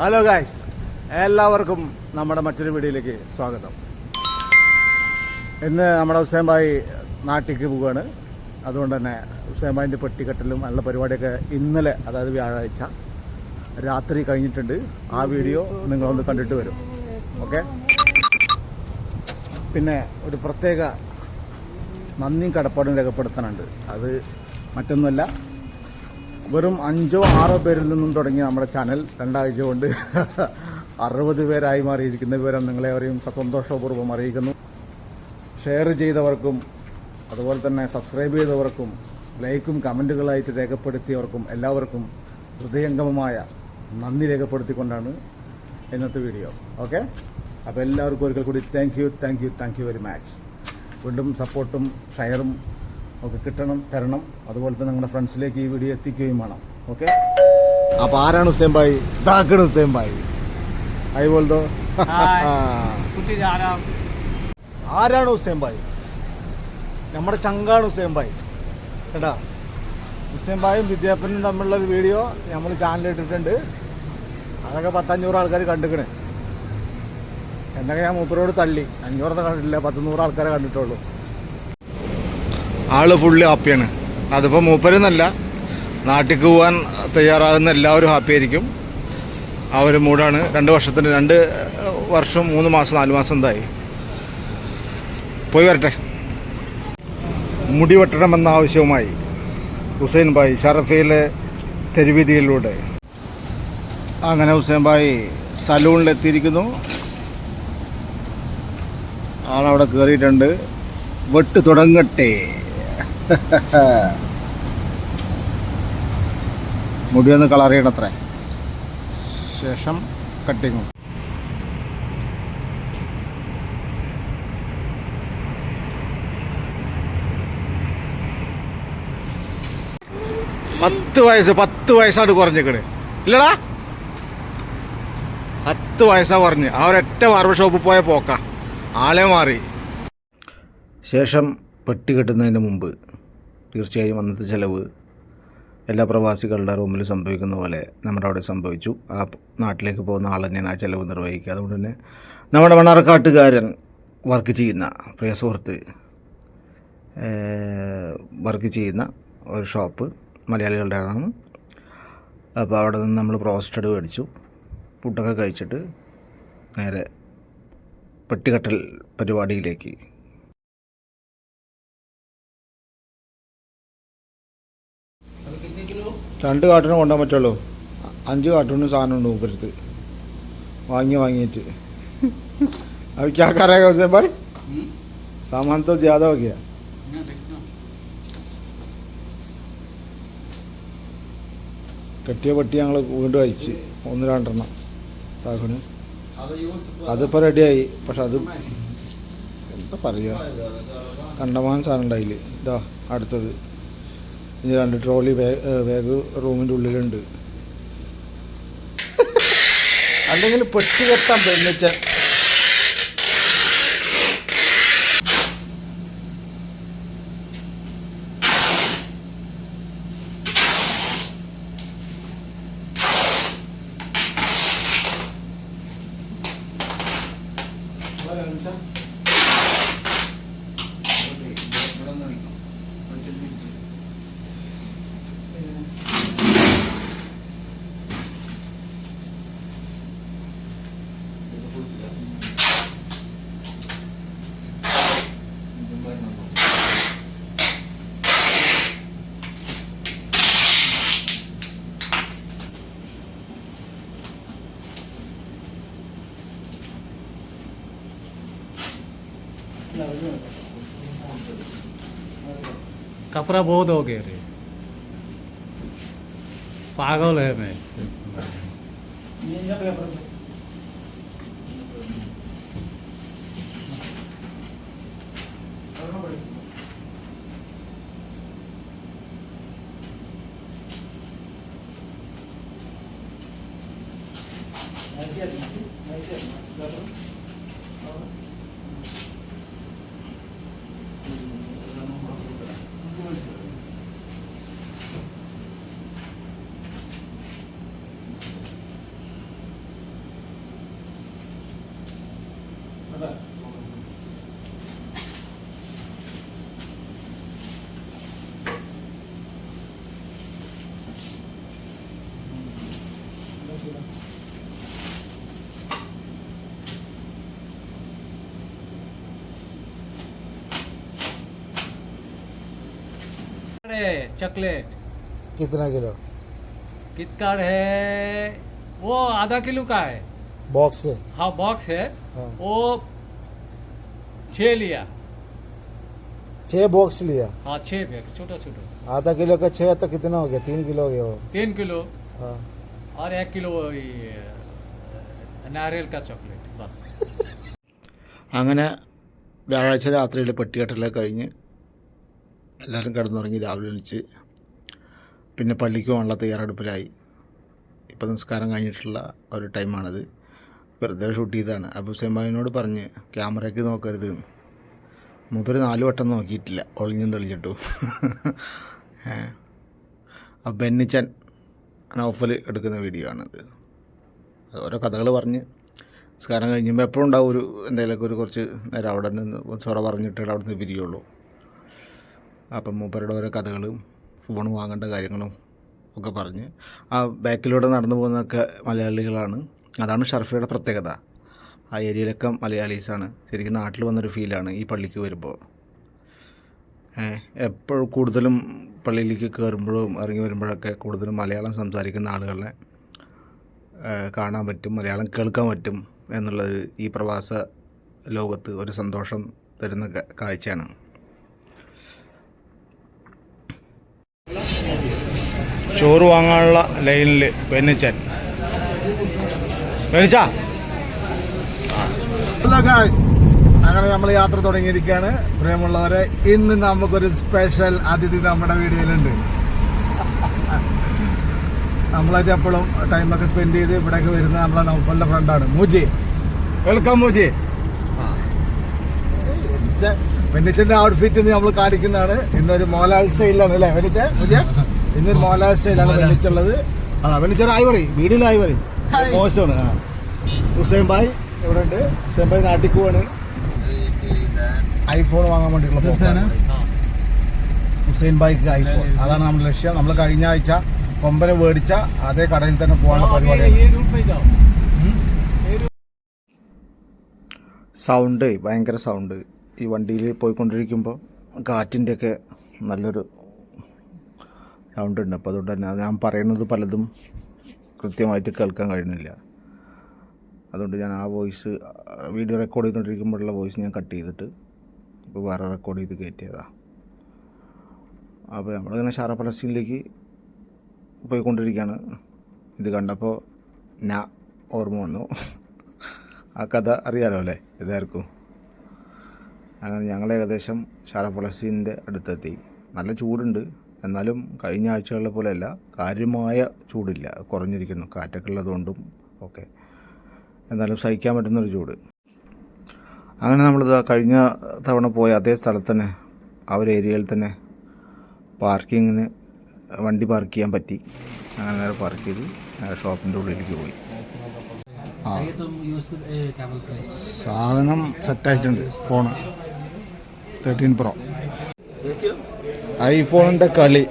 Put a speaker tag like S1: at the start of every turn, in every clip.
S1: Hello guys എല്ലാവർക്കും നമ്മുടെ മറ്റൊരു വീഡിയോയിലേക്ക് സ്വാഗതം. ഇന്ന് നമ്മുടെ ഹുസൈൻ ഭായി നാട്ടിലേക്ക് പോവുകയാണ്. അതുകൊണ്ട് തന്നെ ഹുസൈൻ ഭായിന്റെ പെട്ടിക്കെട്ടലും നല്ല പരിപാടിയൊക്കെ ഇന്നലെ അതായത് വ്യാഴാഴ്ച രാത്രി കഴിഞ്ഞിട്ടുണ്ട്. ആ വീഡിയോ നിങ്ങളൊന്ന് കണ്ടിട്ട് വരും. ഓക്കെ പിന്നെ ഒരു പ്രത്യേക നന്ദിയും കടപ്പാടും രേഖപ്പെടുത്താനുണ്ട്. അത് മറ്റൊന്നുമല്ല വെറും അഞ്ചോ ആറോ പേരിൽ നിന്നും തുടങ്ങി നമ്മുടെ ചാനൽ രണ്ടാഴ്ച കൊണ്ട് അറുപത് പേരായി മാറിയിരിക്കുന്ന വിവരം നിങ്ങളെവരെയും സന്തോഷപൂർവം അറിയിക്കുന്നു. ഷെയർ ചെയ്തവർക്കും അതുപോലെ തന്നെ സബ്സ്ക്രൈബ് ചെയ്തവർക്കും ലൈക്കും കമന്റുകളായിട്ട് രേഖപ്പെടുത്തിയവർക്കും എല്ലാവർക്കും ഹൃദയംഗമമായ നന്ദി രേഖപ്പെടുത്തിക്കൊണ്ടാണ് ഇന്നത്തെ വീഡിയോ. ഓക്കെ? അപ്പോൾ എല്ലാവർക്കും ഒരിക്കൽ കൂടി thank you thank you thank you very much വീണ്ടും സപ്പോർട്ടും ഷെയറും ഒക്കെ കിട്ടണം തരണം. അതുപോലെ തന്നെ നിങ്ങളുടെ ഫ്രണ്ട്സിലേക്ക് ഈ വീഡിയോ എത്തിക്കുകയും വേണം. ഓക്കെ അപ്പോൾ ആരാണ് ഹുസൈൻ ഭായി? ഇതാക്കണ ഹുസൈൻ ഭായി.
S2: ഐ ബോൾഡോ
S1: ആരാണ് ഹുസൈൻ ഭായി? നമ്മുടെ ചങ്കാണ് ഹുസൈൻ ഭായി. കേട്ടാ? ഹുസൈൻ ഭായും വിദ്യാപനും തമ്മിലുള്ള ഒരു വീഡിയോ നമ്മൾ ചാനലിൽ ഇട്ടിട്ടുണ്ട്. അതൊക്കെ പത്തഞ്ഞൂറ് ആൾക്കാർ കണ്ടിക്കണേ. എന്നൊക്കെ ഞാൻ മൂപ്പരോട് തള്ളി. അഞ്ഞൂറൊന്നും കണ്ടിട്ടില്ല. പത്തുനൂറ് ആൾക്കാരെ കണ്ടിട്ടുള്ളൂ. ആൾ ഫുള്ളി ഹാപ്പിയാണ് അതിപ്പോൾ മൂപ്പരെന്നല്ല. നാട്ടിലേക്ക് പോകാൻ തയ്യാറാകുന്ന എല്ലാവരും ഹാപ്പി ആയിരിക്കും. ആ ഒരു മൂടാണ് രണ്ട് വർഷത്തിന് രണ്ട് വർഷം മൂന്ന് മാസം നാല് മാസം എന്തായി? പോയി വരട്ടെ. മുടി വെട്ടണമെന്ന ആവശ്യവുമായി ഹുസൈൻ ഭായ് ഷറഫയിലെ തെരുവീതിയിലൂടെ. അങ്ങനെ ഹുസൈൻ ഭായ് സലൂണിലെത്തിയിരിക്കുന്നു. ആളവിടെ കയറിയിട്ടുണ്ട് വെട്ട് തുടങ്ങട്ടെ. മുടിയൊന്ന് കളർ ചെയ്യണത്രേ. ശേഷം കട്ടിങ്ങും പത്ത് വയസ്സ് പത്ത് വയസ്സാണ് കുറഞ്ഞേക്കണ് ഇല്ലടാ. പത്ത് വയസ്സാണ് കുറഞ്ഞ്. ആ ഒരൊറ്റ ബാർബർ ഷോപ്പിൽ പോയ പോക്ക. ആളെ മാറി. ശേഷം പെട്ടി കെട്ടുന്നതിന് മുമ്പ് തീർച്ചയായും അന്നത്തെ ചിലവ് എല്ലാ പ്രവാസികളുടെ റൂമിൽ സംഭവിക്കുന്ന പോലെ നമ്മുടെ അവിടെ സംഭവിച്ചു. ആ നാട്ടിലേക്ക് പോകുന്ന ആൾ തന്നെയാണ് ആ ചിലവ് നിർവഹിക്കുക. അതുകൊണ്ട് തന്നെ നമ്മുടെ മണ്ണാർക്കാട്ടുകാരൻ വർക്ക് ചെയ്യുന്ന പ്രിയ സുഹൃത്ത് വർക്ക് ചെയ്യുന്ന ഒരു ഷോപ്പ് മലയാളികളുടെ ആണ്. അപ്പോൾ അവിടെ നിന്ന് നമ്മൾ പ്രോസ്റ്റഡ് മേടിച്ചു. ഫുഡൊക്കെ കഴിച്ചിട്ട് നേരെ പെട്ടികെട്ടൽ പരിപാടിയിലേക്ക് രണ്ട് കാർട്ടൂണ് കൊണ്ടുപോകാൻ പറ്റുള്ളൂ അഞ്ച് കാർട്ടൂണ് സാധനം ഉണ്ട് മൂപ്പരത്ത് വാങ്ങി വാങ്ങിയിട്ട് अब क्या कर रहे हुसैन भाई सामान तो ज़्यादा हो गया കെട്ടിയ പെട്ടി ഞങ്ങൾ വീണ്ടും അയച്ച് ഒന്ന് രണ്ടെണ്ണം താക്കണ് അതിപ്പോൾ റെഡിയായി പക്ഷെ അത് എന്താ പറയുക കണ്ടമാൻ സാധനം ഉണ്ടായില്ല ഇതാ അടുത്തത് ഇനി രണ്ട് ട്രോളി ബാഗ് ബാഗ് റൂമിന്റെ ഉള്ളിലുണ്ട്. അല്ലെങ്കിൽ പെട്ടി കെട്ടാൻ പെണ്ണിച്ച
S2: कपड़ा बहुत हो गया रे। पागल है मैं। चॉकलेट
S1: कितना किलो
S2: कितका है वो आधा किलो का है
S1: बॉक्स से
S2: हाँ बॉक्स है
S1: हाँ।
S2: वो छः लिया
S1: छः बॉक्स लिया
S2: हाँ छः बैग छोटा छोटा
S1: आधा किलो का छः तो कितना हो गया तीन किलो हो गया वो
S2: तीन किलो
S1: हाँ
S2: और एक किलो वही, अ, नारियल का चॉकलेट बस
S1: അങ്ങനെ വ്യാഴാഴ്ച രാത്രിയിൽ പെട്ടികെട്ടെല്ലാം കഴിഞ്ഞ് എല്ലാവരും കിടന്നുറങ്ങി രാവിലെ എണീച്ച് പിന്നെ പള്ളിക്ക് പോകാനുള്ള തയ്യാറെടുപ്പിലായി. ഇപ്പം നിസ്കാരം കഴിഞ്ഞിട്ടുള്ള ഒരു ടൈമാണത്. വെറുതെ ഷൂട്ട് ചെയ്തതാണ്. അപ്പോൾ സെമാവിനോട് പറഞ്ഞ് ക്യാമറയ്ക്ക് നോക്കരുത്. മൂപ്പര് നാല് വട്ടം നോക്കിയിട്ടില്ല. ഒളിഞ്ഞും തെളിഞ്ഞിട്ടു. അപ്പം ബെന്നിച്ചൻ നൗഫൽ എടുക്കുന്ന വീഡിയോ ആണത്. ഓരോ കഥകൾ പറഞ്ഞ് നിസ്കാരം കഴിയുമ്പോൾ എപ്പോഴും ഉണ്ടാവും ഒരു എന്തെങ്കിലുമൊക്കെ ഒരു കുറച്ച് നേരം അവിടെ നിന്ന് ചൊറ പറഞ്ഞിട്ട് അവിടെ നിന്ന് പിരിയുള്ളൂ. അപ്പം മൂപ്പരുടെ ഓരോ കഥകളും ഫോൺ വാങ്ങേണ്ട കാര്യങ്ങളും ഒക്കെ പറഞ്ഞ് ആ ബാക്കിലൂടെ നടന്നു പോകുന്നതൊക്കെ മലയാളികളാണ്. അതാണ് ഷർഫയുടെ പ്രത്യേകത. ആ ഏരിയയിലൊക്കെ മലയാളീസാണ്. ശരിക്കും നാട്ടിൽ വന്നൊരു ഫീലാണ് ഈ പള്ളിക്ക് വരുമ്പോൾ. എപ്പോഴും കൂടുതലും പള്ളിയിലേക്ക് കയറുമ്പോഴും ഇറങ്ങി വരുമ്പോഴൊക്കെ കൂടുതലും മലയാളം സംസാരിക്കുന്ന ആളുകളെ കാണാൻ പറ്റും മലയാളം കേൾക്കാൻ പറ്റും എന്നുള്ളത് ഈ പ്രവാസ ലോകത്ത് ഒരു സന്തോഷം തരുന്ന കാഴ്ചയാണ്. ചോറ് വാങ്ങാനുള്ള ലൈനിൽ ബെന്നിച്ചൻ. അങ്ങനെ നമ്മൾ യാത്ര തുടങ്ങിയിരിക്കുകയാണ്. പ്രിയമുള്ളവരെ ഇന്ന് നമുക്കൊരു സ്പെഷ്യൽ അതിഥി നമ്മുടെ വീഡിയോയിലുണ്ട് നമ്മളായിട്ട് എപ്പോഴും ടൈമൊക്കെ സ്പെൻഡ് ചെയ്ത് ഇവിടേക്ക് വരുന്ന നമ്മളെ നൗഫലിന്റെ ഫ്രണ്ടാണ് മൂജി. വെൽക്കം മൂജി. വെന്നിച്ചന്റെ ഔട്ട്ഫിറ്റ് നമ്മൾ കാണിക്കുന്നതാണ്. ഇന്നൊരു മോലാൽ സ്റ്റൈലാണ് അല്ലേ? വെനിച്ച പിന്നെ ഒരു മോഹൻലാൽ സ്റ്റൈലാണ് വെള്ളിച്ചുള്ളത്. ആ വെള്ളിച്ചൊരു ഐവറി വീടിൽ ഐവറി. മോശമാണ് ആ. ഹുസൈൻ ഭായ് ഇവിടെ ഉണ്ട്. ഹുസൈൻ ഭായ് നാട്ടിൽ പോവാണ്. ഐഫോൺ വാങ്ങാൻ വേണ്ടിയിട്ടുള്ള പോക്കാണ്. ഹുസൈൻ ഭായ്ക്ക് ഐഫോൺ. അതാണ് നമ്മുടെ ലക്ഷ്യം. നമ്മൾ കഴിഞ്ഞ ആഴ്ച കൊമ്പനെ മേടിച്ച അതേ കടയിൽ തന്നെ പോകാനുള്ള
S2: പരിപാടി
S1: സൗണ്ട് ഭയങ്കര സൗണ്ട്. ഈ വണ്ടിയിൽ പോയിക്കൊണ്ടിരിക്കുമ്പോൾ കാറ്റിന്റെയൊക്കെ നല്ലൊരു സൗണ്ട് ഉണ്ട്. അപ്പോൾ അതുകൊണ്ട് തന്നെ ഞാൻ പറയുന്നത് പലതും കൃത്യമായിട്ട് കേൾക്കാൻ കഴിയുന്നില്ല. അതുകൊണ്ട് ഞാൻ ആ വോയിസ് വീഡിയോ റെക്കോർഡ് ചെയ്തുകൊണ്ടിരിക്കുമ്പോഴുള്ള വോയിസ് ഞാൻ കട്ട് ചെയ്തിട്ട് ഇപ്പോൾ വേറെ റെക്കോർഡ് ചെയ്ത് കയറ്റിയതാണ് അപ്പോൾ നമ്മളിങ്ങനെ ഷാറ പലസ്തീനിലേക്ക് പോയിക്കൊണ്ടിരിക്കുകയാണ് ഇത് കണ്ടപ്പോൾ ന ഓർമ്മ വന്നു. ആ കഥ അറിയാലോ അല്ലേ എല്ലാവർക്കും? അങ്ങനെ ഞങ്ങൾ ഏകദേശം ഷാറ പലസ്തീന്റെ അടുത്തെത്തി. നല്ല ചൂടുണ്ട്. എന്നാലും കഴിഞ്ഞ ആഴ്ചകളിലെ പോലെയല്ല കാര്യമായ ചൂടില്ല. കുറഞ്ഞിരിക്കുന്നു. കാറ്റൊക്കെ ഉള്ളതുകൊണ്ടും ഒക്കെ. എന്നാലും സഹിക്കാൻ പറ്റുന്നൊരു ചൂട്. അങ്ങനെ നമ്മളിത് കഴിഞ്ഞ തവണ പോയ അതേ സ്ഥലത്ത് തന്നെ ആ ഒരു ഏരിയയിൽ തന്നെ പാർക്കിങ്ങിന് വണ്ടി പാർക്ക് ചെയ്യാൻ പറ്റി. അങ്ങനെ നേരെ പാർക്ക് ചെയ്ത്. ഷോപ്പിന്റെ ഉള്ളിലേക്ക് പോയി. ആ. സാധനം സെറ്റായിട്ടുണ്ട് ഫോണ്. തേർട്ടീൻ പ്രോ ഐഫോണിന്റെ കളി.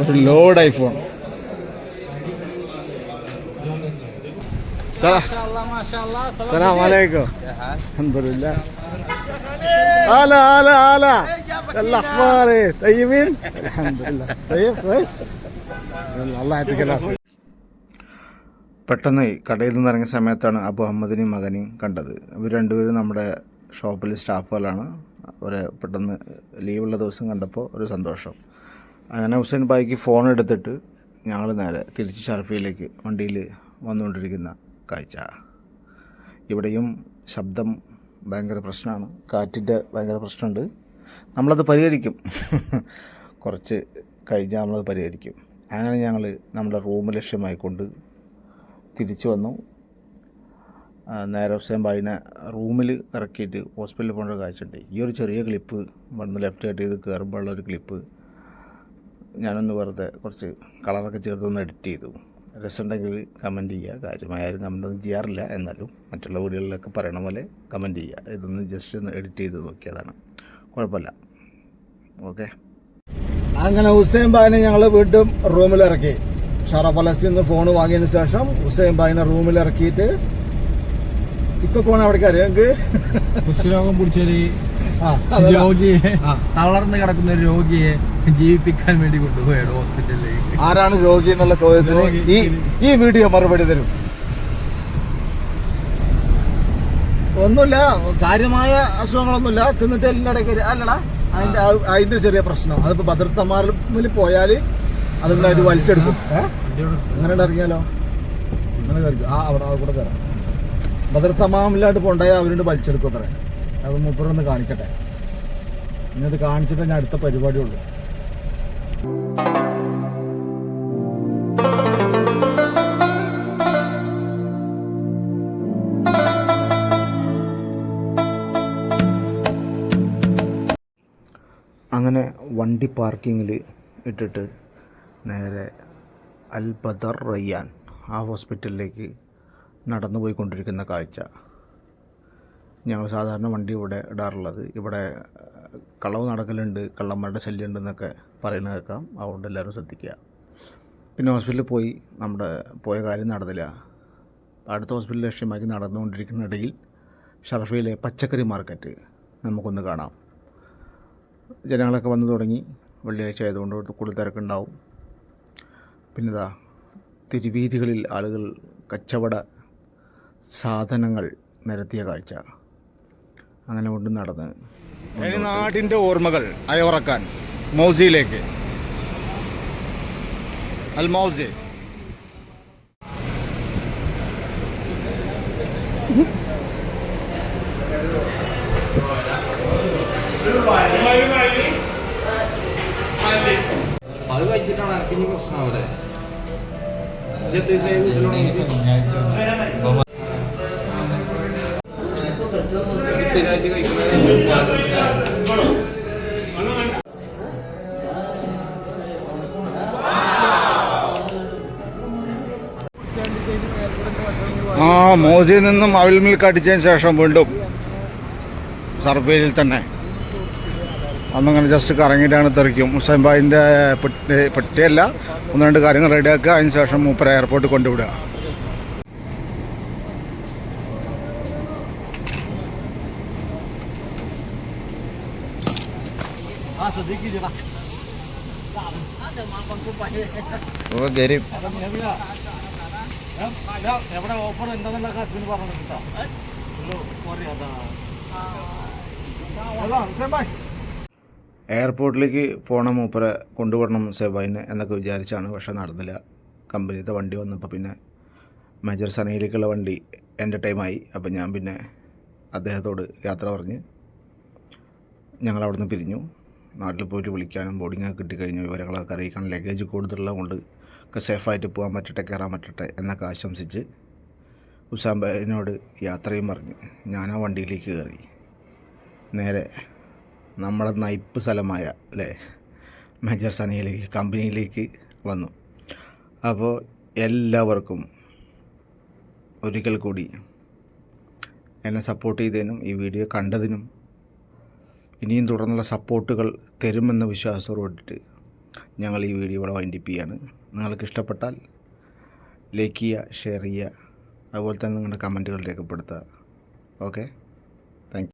S1: ഒരു ലോഡ് ഐഫോൺ. الحمد لله طيب كويس يلا الله يعطيك العافيه പെട്ടെന്ന് കടയിൽ നിന്നിറങ്ങിയ സമയത്താണ് അബു അഹമ്മദിനെയും മകനെയും കണ്ടത്. ഇവർ രണ്ടുപേരും നമ്മുടെ ഷോപ്പിൽ സ്റ്റാഫുകളാണ്. അവരെ പെട്ടെന്ന് ലീവുള്ള ദിവസം കണ്ടപ്പോൾ ഒരു സന്തോഷം. അങ്ങനെ ഹുസൈൻ ബായിക്ക് ഫോൺ എടുത്തിട്ട് ഞങ്ങൾ നേരെ തിരിച്ച് ഷർഫിയിലേക്ക് വണ്ടിയിൽ വന്നുകൊണ്ടിരിക്കുന്ന കാഴ്ച. ഇവിടെയും ശബ്ദം ഭയങ്കര പ്രശ്നമാണ്. കാറ്റിന്റെ ഭയങ്കര പ്രശ്നമുണ്ട്. നമ്മളത് പരിഹരിക്കും. കുറച്ച് കഴിഞ്ഞാൽ നമ്മളത് പരിഹരിക്കും. അങ്ങനെ ഞങ്ങൾ നമ്മുടെ റൂം ലക്ഷ്യമായിക്കൊണ്ട് തിരിച്ചു വന്നു. നേരെ ഹുസൈൻ ബായിനെ റൂമിൽ ഇറക്കിയിട്ട് ഹോസ്പിറ്റലിൽ പോകേണ്ട കാഴ്ചയുണ്ട്. ഈ ഒരു ചെറിയ ക്ലിപ്പ് ഇവിടുന്ന് ലെഫ്റ്റ് കട്ട് ചെയ്ത് കയറുമ്പോഴുള്ള ഒരു ക്ലിപ്പ് ഞാനൊന്ന് വെറുതെ കുറച്ച് കളറൊക്കെ ചേർത്തൊന്ന് എഡിറ്റ് ചെയ്തു. രസമുണ്ടെങ്കിൽ കമന്റ് ചെയ്യുക. കാര്യമായാലും ഒന്നും ചെയ്യാറില്ല. എന്നാലും മറ്റുള്ള വീഡിയോകളിലൊക്കെ പറയണ പോലെ കമന്റ് ചെയ്യുക. ഇതൊന്ന് ജസ്റ്റ് ഒന്ന് എഡിറ്റ് ചെയ്ത് നോക്കിയതാണ്. കുഴപ്പമില്ല. ഓക്കെ അങ്ങനെ ഹുസൈൻ ബായിനെ ഞങ്ങൾ വീണ്ടും റൂമിലിറക്കി. ഷറഫ് ഫലസ്തീൻ നിന്ന് ഫോൺ വാങ്ങിയതിന് ശേഷം ഹുസൈൻ ബായിനെ റൂമിലിറക്കിയിട്ട് ഇപ്പൊ പോണ അവിടേക്ക് അറിയാം ഞങ്ങൾക്ക്
S3: പിടിച്ചൊരു തളർന്ന് കിടക്കുന്ന ഒരു രോഗിയെ ജീവിപ്പിക്കാൻ വേണ്ടി കൊണ്ടുപോയാണ് ഹോസ്പിറ്റലിലേക്ക്.
S1: ആരാണ് രോഗി എന്നുള്ള ചോദ്യത്തിന് ഈ ഈ വീഡിയോ മറുപടി തരും. ഒന്നുമില്ല കാര്യമായ അസുഖങ്ങളൊന്നുമില്ല. തിന്നിട്ട് എല്ലായിടയ്ക്ക് അല്ലടാ അതിന്റെ അതിന്റെ ഒരു ചെറിയ പ്രശ്നം. അതിപ്പോ ഭദ്രത്തമാരിൽ പോയാൽ അതുകൊണ്ട് അവർ വലിച്ചെടുക്കും? അങ്ങനെ ഇറങ്ങിയാലോ? അങ്ങനെ ആ അവിടെ അവിടെ കൂടെ കയറാം. ഭദ്രത്തമാമില്ലാണ്ട് പോണ്ടായ അവരോട് വലിച്ചെടുക്കും അത്ര. അത് മൂപ്പറൊന്ന് കാണിക്കട്ടെ. ഇന്നത് കാണിച്ചിട്ട് ഞാൻ അടുത്ത പരിപാടി ഉള്ളൂ അങ്ങനെ വണ്ടി പാർക്കിങ്ങിൽ ഇട്ടിട്ട് നേരെ അൽ ബദർ റയ്യാൻ ആ ഹോസ്പിറ്റലിലേക്ക് നടന്നു പോയിക്കൊണ്ടിരിക്കുന്ന കാഴ്ച. ഞങ്ങൾ സാധാരണ വണ്ടി ഇവിടെ ഇടാറുള്ളത്. ഇവിടെ കള്ളവ് നടക്കലുണ്ട് കള്ളന്മാരുടെ ശല്യം ഉണ്ടെന്നൊക്കെ പറയുന്നത് കേൾക്കാം. അതുകൊണ്ട് എല്ലാവരും ശ്രദ്ധിക്കുക. പിന്നെ ഹോസ്പിറ്റലിൽ പോയി നമ്മുടെ പോയ കാര്യം നടന്നില്ല. അടുത്ത ഹോസ്പിറ്റൽ ലക്ഷ്യമാക്കി നടന്നുകൊണ്ടിരിക്കുന്ന ഇടയിൽ ഷർഫയിലെ പച്ചക്കറി മാർക്കറ്റ് നമുക്കൊന്ന് കാണാം. ജനങ്ങളൊക്കെ വന്നു തുടങ്ങി. വെള്ളിയാഴ്ച ആയതുകൊണ്ട് ഇവിടുത്തെ കൂടുതൽ തിരക്കുണ്ടാവും പിന്നെ ഇതാ തിരുവീതികളിൽ ആളുകൾ കച്ചവട സാധനങ്ങൾ നിരത്തിയ കാഴ്ച. അങ്ങനെ കൊണ്ട് നടന്ന് നാടിന്റെ ഓർമ്മകൾ അയവറക്കാൻ മൗസിയിലേക്ക്. അൽ മൗസി.
S3: അത് കഴിച്ചിട്ടാണ് എനിക്ക് പ്രശ്നം അവിടെ ശരിയായിട്ട് കഴിക്കുന്നത്?
S1: ആ മോസിയിൽ നിന്നും അവിൽ മിൽക്ക് അടിച്ചതിന് ശേഷം വീണ്ടും സർവേയിൽ തന്നെ. അന്നങ്ങനെ ജസ്റ്റ് കറങ്ങിയിട്ടാണ് തെറിക്കും. മുസൈൻ ബായിന്റെ പെട്ടി പെട്ടിയല്ല. ഒന്ന് രണ്ട് കാര്യങ്ങൾ റെഡിയാക്കുക അതിന് ശേഷം മൂപ്പര എയർപോർട്ടിൽ കൊണ്ടുവിടുക. എവിടെ ഓഫർ എന്താന്നുള്ള കാശ്മീർ പറഞ്ഞു എയർപോർട്ടിലേക്ക് പോകണം മൂപ്പരെ കൊണ്ടുപോകണം സെബൈനെ എന്നൊക്കെ വിചാരിച്ചാണ് പക്ഷെ നടന്നില്ല. കമ്പനിയിലത്തെ വണ്ടി വന്നപ്പോൾ പിന്നെ മേജർ സനയിലേക്കുള്ള വണ്ടി എന്റെ ടൈമായി അപ്പം ഞാൻ പിന്നെ അദ്ദേഹത്തോട് യാത്ര പറഞ്ഞ് ഞങ്ങൾ അവിടെ പിരിഞ്ഞു. നാട്ടിൽ പോയിട്ട് വിളിക്കാനും ബോർഡിങ്ങൊക്കെ കിട്ടിക്കഴിഞ്ഞ വിവരങ്ങളൊക്കെ അറിയിക്കാൻ ലഗേജ് കൂടുതലുള്ളത് കൊണ്ട് ഒക്കെ സേഫായിട്ട് പോകാൻ പറ്റട്ടെ കയറാൻ പറ്റട്ടെ എന്നൊക്കെ ആശംസിച്ച് ഉസാംബനോട് യാത്രയും പറഞ്ഞ് ഞാൻ ആ വണ്ടിയിലേക്ക് കയറി. നേരെ നമ്മുടെ നയിപ്പ് സ്ഥലമായ അല്ലേ മേജർ സനയിലേക്ക് കമ്പനിയിലേക്ക് വന്നു. അപ്പോൾ എല്ലാവർക്കും ഒരിക്കൽ കൂടി എന്നെ സപ്പോർട്ട് ചെയ്തതിനും ഈ വീഡിയോ കണ്ടതിനും ഇനിയും തുടർന്നുള്ള സപ്പോർട്ടുകൾ തരുമെന്ന വിശ്വാസത്തോടുകൂടിയിട്ട് ഞങ്ങൾ ഈ വീഡിയോ ഇവിടെ വൈൻഡിപ്പ് നിങ്ങൾക്ക് ഇഷ്ടപ്പെട്ടാൽ ലൈക്ക് ചെയ്യുക ഷെയർ ചെയ്യുക. അതുപോലെ തന്നെ നിങ്ങളുടെ കമന്റുകൾ രേഖപ്പെടുത്തുക. ഓക്കെ